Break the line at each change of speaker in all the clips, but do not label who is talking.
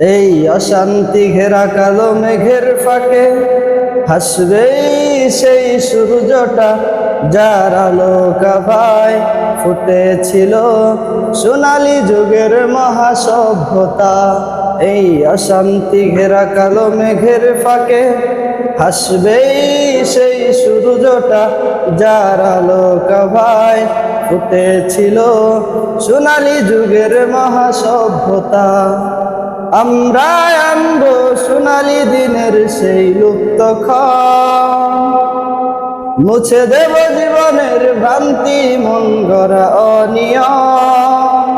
এই অশান্তি ঘেরা কালো মেঘের ফাঁকে হাসবে সেই সূর্যটা যার আলো কাভায় ফুটেছিল সোনালি যুগের মহাসভ্যতা। এই অশান্তি ঘেরা কালো মেঘের ফাঁকে হাসবে সেই সূর্যটা যার আলো কাভায় ফুটেছিল সোনালি যুগের মহাসভ্যতা। আমরা আনব সোনালি দিনের সেই লুপ্ত মুছে দেব জীবনের ভ্রান্তি, মন গড়া অনিয়ম।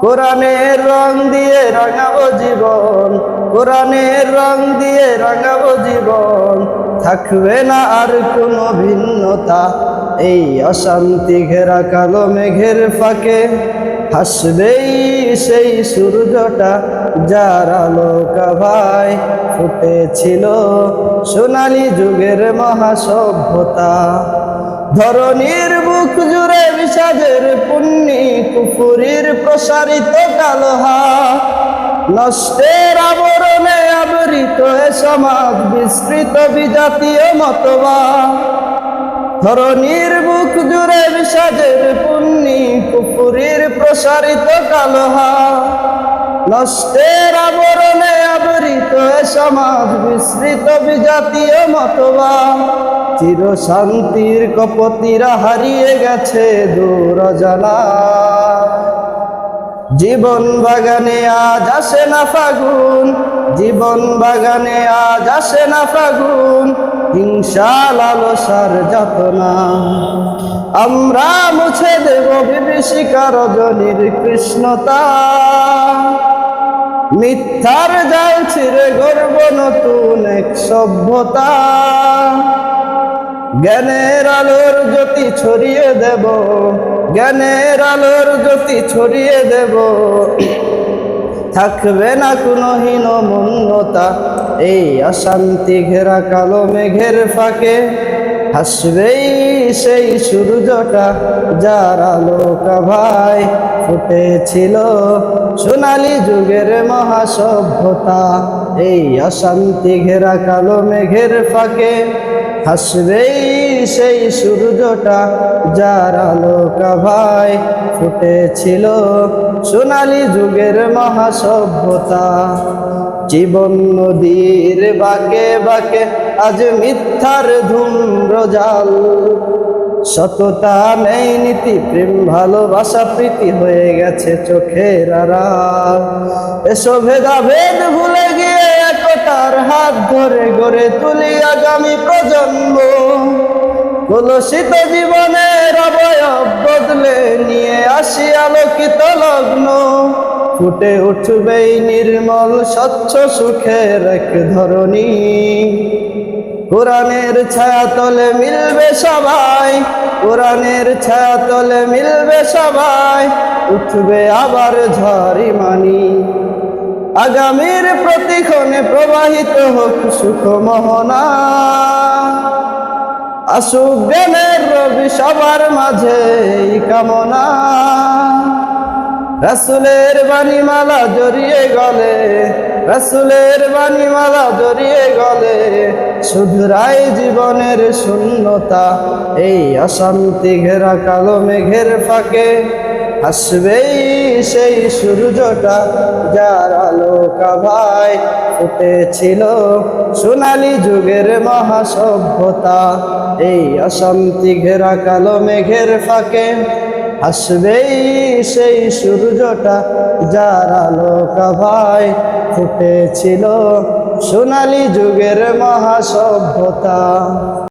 কোরআনের রং দিয়ে রাঙাবো জীবন, কোরআনের রং দিয়ে রাঙাবো জীবন। থাকবে না আর কোনো ভিন্নতা, এই অশান্তি ঘেরা কালো মেঘের ফাঁকে। হাসবেই সেই সূর্যটা, যার আলো কাভায় ফুটেছিল সোনালি যুগের মহাসভ্যতা। ধরনীর বুক জুড়ে বিষাদের পুণ্যি, কুফুরির প্রসারিত কালহা। নষ্টের আবরণে আবৃত সমাজ, বিস্তৃত বিজাতীয় মতবা ধরনীর বুক জুড়ে বিষাদের পুণ্যি, কুফুরির প্রসারিত কালহা। নষ্টের আবরণে আবৃত সমাজ, বিস্তৃত বিজাতীয় মতবা। চির শান্তির কপতিরা হারিয়ে গেছে দূর জানা জীবন বাগানে আজ আসে না ফাগুন জীবন বাগানে আজ আসে না ফাগুন, হিংসা, লালসার যাতনা। আমরা মুছে দেব বিভীষিকার রজনীর কৃষ্ণতা। মিথ্যার জাল ছিঁড়ে গর্ব নতুন এক সভ্যতা। জ্ঞানের আলোর জ্যোতি ছড়িয়ে দেব, জ্ঞানের আলোর জ্যোতি ছড়িয়ে দেব। থাকবে না কোনো হীন মন্যতা এই অশান্তি ঘেরা কালো মেঘের ফাঁকে হাসবেই সেই সূর্যটা যার আলো কাভায় ফুটেছিল সোনালি যুগের মহাসভ্যতা। এই অশান্তি ঘেরা কালো মেঘের ফাঁকে হাসবেই সেই সূর্যটা যার আলো কাভায় ফুটেছিল সোনালি যুগের মহাসভ্যতা। জীবন নদীর বাকে বাকে আজ মিথ্যার ধূম্রজাল। সততা নেই নীতি, প্রেম, ভালোবাসা, প্রীতি হয়ে গেছে চোখের আড়াল। এসো ভেদা ভেদ ভুলে গিয়ে একতার হাত ধরে গড়ে তুলি আগামী প্রজন্ম। কলসিত জীবনের অবয়ব বদলে নিয়ে আসি আলোকিত লগ্ন। ফুটে উঠবেই নির্মল, স্বচ্ছ সুখের এক ধরনী কোরআনের ছায়া তলে মিলবে সবাই, কোরআনের ছায়া তলে মিলবে সবাই, উঠবে আবার ঝড়ি মানি আগামীর প্রতিক্ষণে প্রবাহিত হোক সুখ মোহনা আসুক জ্ঞানের রবি সবার মাঝে কামনা। রাসুলের বাণীমালা জড়িয়ে গলে, রাসুলের বাণীমালা জড়িয়ে গলে শুধরাই জীবনের শূন্যতা এই অশান্তি ঘেরা কালো মেঘের ফাঁকে। হাসবেই সেই সূর্যটা যার আলো কাভায় ফুটেছিল সোনালি যুগের মহাসভ্যতা। এই অশান্তি ঘেরা কালো মেঘের ফাঁকে হাসবেই সেই সূর্যটা যার আলো কাভায় ফুটেছিল সোনালি যুগের মহাসভ্যতা।